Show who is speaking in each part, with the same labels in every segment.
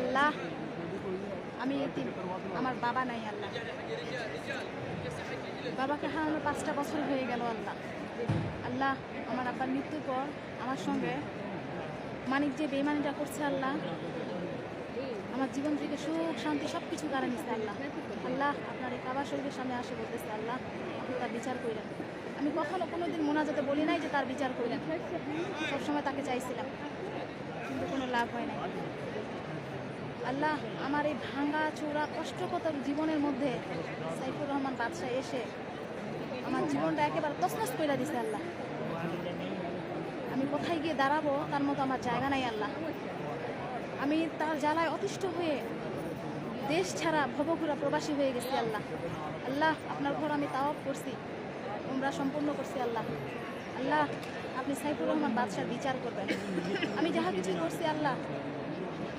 Speaker 1: আল্লাহ, আমি আমার বাবা নাই আল্লাহ। বাবাকে হারানো পাঁচটা বছর হয়ে গেল আল্লাহ। আল্লাহ, আমার আব্বার মৃত্যুর পর আমার সঙ্গে মানিক যে বেমানিটা করছে আল্লাহ, আমার জীবন থেকে সুখ, শান্তি সব কিছু কারণ নিচ্ছে আল্লাহ। আল্লাহ, আপনার এই কাবা শরীরের সামনে আসে বলতেছে আল্লাহ, আপনি তার বিচার করিলেন আমি কখনো কোনো কোনোদিন মোনাজাতে বলি নাই যে তার বিচার করিলেন সবসময় তাকে চাইছিলাম, কিন্তু কোনো লাভ হয় নাই। আল্লাহ আমার এই ভাঙা চূড়া কষ্টকতর জীবনের মধ্যে সাইফুর রহমান বাদশাহ এসে আমার জীবনটা একেবারে তসনস করে দিছে আল্লাহ। আমি কোথায় গিয়ে দাঁড়াবো তার মতো আমার জায়গা নাই আল্লাহ। আমি তার জ্বালায় অতিষ্ঠ হয়ে দেশ ছাড়া ভবঘুরা প্রবাসী হয়ে গেছি আল্লাহ। আল্লাহ, আপনার ঘর আমি তাও করছি তোমরা সম্পূর্ণ করছি আল্লাহ। আল্লাহ, আপনি সাইফুর রহমান বাদশার বিচার করবেন। আমি যাহা কিছু করছি আল্লাহ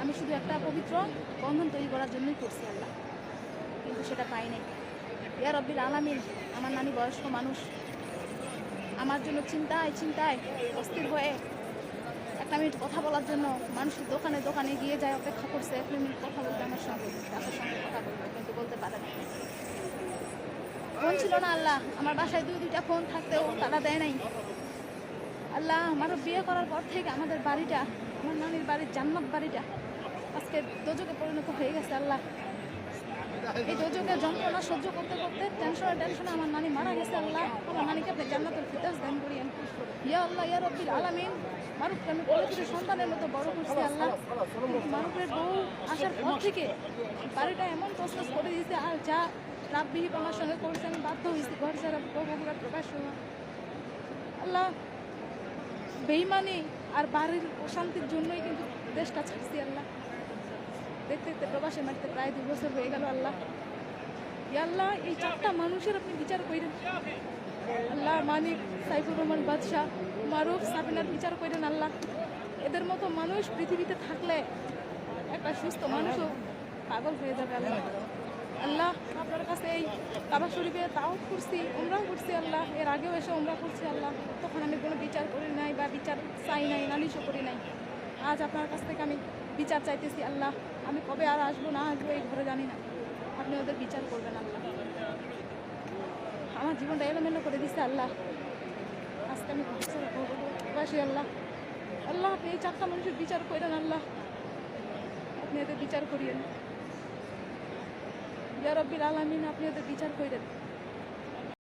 Speaker 1: আমি শুধু একটা পবিত্র বন্ধন তৈরি করার জন্যই করছি আল্লাহ। কিন্তু সেটা পাই নাই ইয়া রব্বিল আলামিন, আমার নানি বয়স্ক মানুষ। আমার জন্য চিন্তায় চিন্তায় অস্থির হয়ে একটা মিনিট কথা বলার জন্য মানুষের দোকানে দোকানে গিয়ে যায়, অপেক্ষা করছে। এক মিনিট কথা বলতে আমার সঙ্গে, তাদের সঙ্গে কথা বলবে কিন্তু বলতে পারে না। ফোন ছিল না আল্লাহ, আমার বাসায় দুই দুইটা ফোন থাকতেও তারা দেয় নাই। আল্লাহ আমারও বিয়ে করার পর থেকে আমাদের বাড়িটা, আমার নানির বাড়ির জান্নাত বাড়িটা আজকে দোজকে পরিণত হয়ে গেছে, আল্লাহ। এই দোজকের যন্ত্রণা সহ্য করতে করতে টেনশনে টেনশনে আমার নানি মারা গেছে, আল্লাহ। আমার নানিকে আপনি জান্নাতুল ফিরদাউস দান করিয়েন। ইয়া আল্লাহ, ইয়া রব্বিল আলামিন। মারুফকে আমি পবিত্র সন্তানের মতো বড় করছি, আল্লাহ। মারুফের বউ আসার পর থেকে বাড়িটা এমন তসতস করে দিয়েছে, আর যা রাব্বিহিব আমার সঙ্গে করেছে, আমি বাধ্য হয়েছি, ঘর ছাড়া বগুড়া প্রকাশ হওয়া। আল্লাহ বেইমানি আর বাড়ির অশান্তির জন্যই কিন্তু দেশটা ছাড়ছি, আল্লাহ। দেখতে দেখতে প্রবাসে মারতে প্রায় দু বছর হয়ে গেল আল্লাহ। আল্লাহ, এই চারটা মানুষের আপনি বিচার করেন আল্লাহ, মানিক, সাইফুর রহমান বাদশাহ, মারুফ, সাবিনার বিচার করেন আল্লাহ। এদের মতো মানুষ পৃথিবীতে থাকলে একটা সুস্থ মানুষও পাগল হয়ে যাবে আল্লাহ। আল্লাহ, আপনার কাছে এই কাবা শরীফে তাও করছি ওমরাও করছি আল্লাহ। এর আগেও এসে ওমরা করছি আল্লাহ। তখন আমি কোনো বিচার করি নাই বা বিচার চাই নাই, নালিশও করি নাই। আজ আপনার কাছ থেকে আমি বিচার চাইতেছি আল্লাহ। আমি কবে আর আসব, না আসব, এই ঘরে জানি না। আপনি ওদের বিচার করবেন আল্লাহ। আমার জীবনটা এলোমেলো করে দিচ্ছে আল্লাহ। আজকে আমি বাসি আল্লাহ। আল্লাহ, আপনি এই চারটা মানুষের বিচার করেন আল্লাহ। আপনি এদের বিচার করিয়েন। ইয়ারব্বির আলামিন, আপনি ওদের বিচার করেন